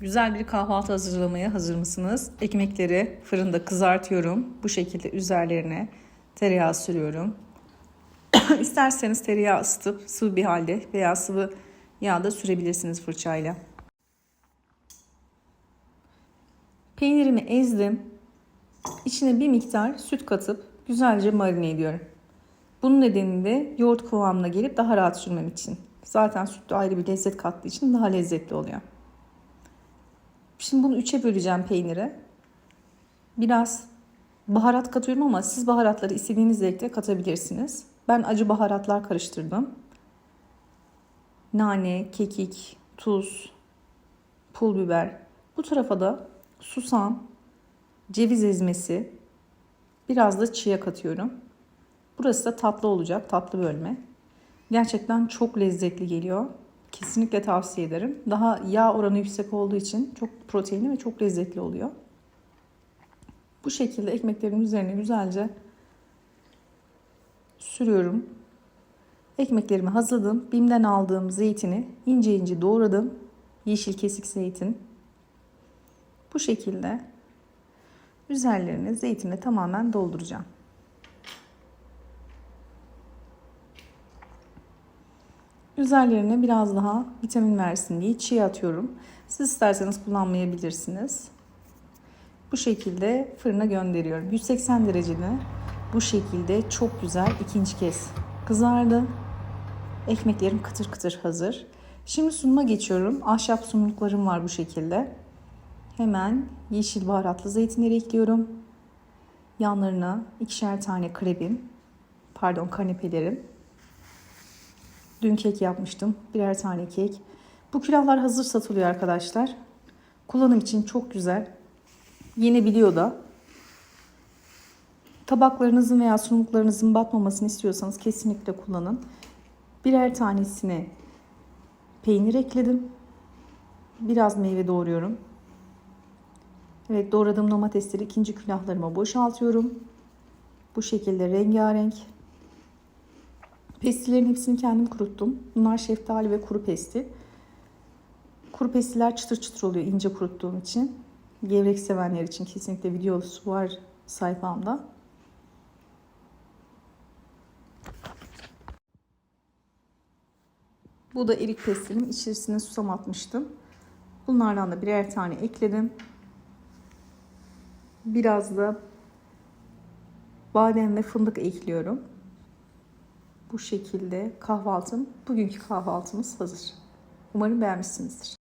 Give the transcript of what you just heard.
Güzel bir kahvaltı hazırlamaya hazır mısınız? Ekmekleri fırında kızartıyorum. Bu şekilde üzerlerine tereyağı sürüyorum. İsterseniz tereyağı ısıtıp sıvı bir halde veya sıvı yağda sürebilirsiniz fırçayla. Peynirimi ezdim. İçine bir miktar süt katıp güzelce marine ediyorum. Bunun nedeni de yoğurt kıvamına gelip daha rahat sürmem için. Zaten süt de ayrı bir lezzet kattığı için daha lezzetli oluyor. Şimdi bunu üçe böleceğim peyniri. Biraz baharat katıyorum ama siz baharatları istediğiniz zevkte katabilirsiniz. Ben acı baharatlar karıştırdım. Nane, kekik, tuz, pul biber. Bu tarafa da susam, ceviz ezmesi, biraz da çiğ katıyorum. Burası da tatlı olacak, tatlı bölme. Gerçekten çok lezzetli geliyor. Kesinlikle tavsiye ederim. Daha yağ oranı yüksek olduğu için çok proteinli ve çok lezzetli oluyor. Bu şekilde ekmeklerin üzerine güzelce sürüyorum. Ekmeklerimi hazırladım. Bim'den aldığım zeytini ince ince doğradım. Yeşil kesik zeytin. Bu şekilde üzerlerine zeytinle tamamen dolduracağım. Üzerlerine biraz daha vitamin versin diye çiğ atıyorum. Siz isterseniz kullanmayabilirsiniz. Bu şekilde fırına gönderiyorum. 180 derecede bu şekilde çok güzel ikinci kez kızardı. Ekmeklerim kıtır kıtır hazır. Şimdi sunuma geçiyorum. Ahşap sunumluklarım var bu şekilde. Hemen yeşil baharatlı zeytinleri ekliyorum. Yanlarına ikişer tane krebim, pardon kanepelerim. Dün kek yapmıştım. Birer tane kek. Bu külahlar hazır satılıyor arkadaşlar. Kullanım için çok güzel. Yenebiliyor da. Tabaklarınızın veya sunumluklarınızın batmamasını istiyorsanız kesinlikle kullanın. Birer tanesine peynir ekledim. Biraz meyve doğruyorum. Evet doğradığım domatesleri ikinci külahlarıma boşaltıyorum. Bu şekilde rengarenk. Pestilerin hepsini kendim kuruttum. Bunlar şeftali ve kuru pesti. Kuru pestiler çıtır çıtır oluyor ince kuruttuğum için. Gevrek sevenler için kesinlikle videosu var sayfamda. Bu da erik pestinin içerisine susam atmıştım. Bunlardan da birer tane ekledim. Biraz da badem ve fındık ekliyorum. Bu şekilde kahvaltım, bugünkü kahvaltımız hazır. Umarım beğenmişsinizdir.